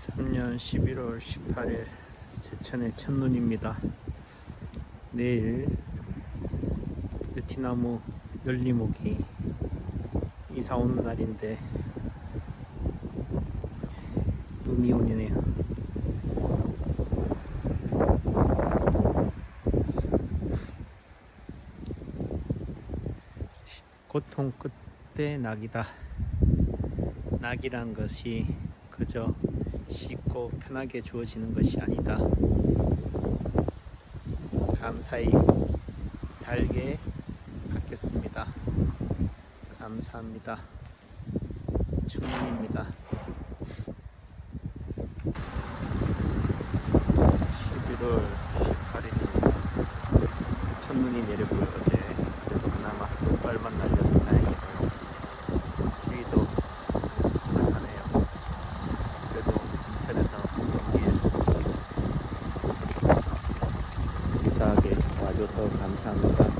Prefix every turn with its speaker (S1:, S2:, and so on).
S1: 2023년 11월 18일 제천의 첫눈입니다. 내일 베트나무 열리목이 이사 오는 날인데 눈이 오네요. 고통 끝에 낙이다. 낙이란 것이 그저 쉽고 편하게 주어지는 것이 아니다. 감사히 달게 받겠습니다. 감사합니다. 충분입니다. 11월 18일 첫눈이 내렸고요 어제 그나마 눈발만 날려 들어서 감사합니다.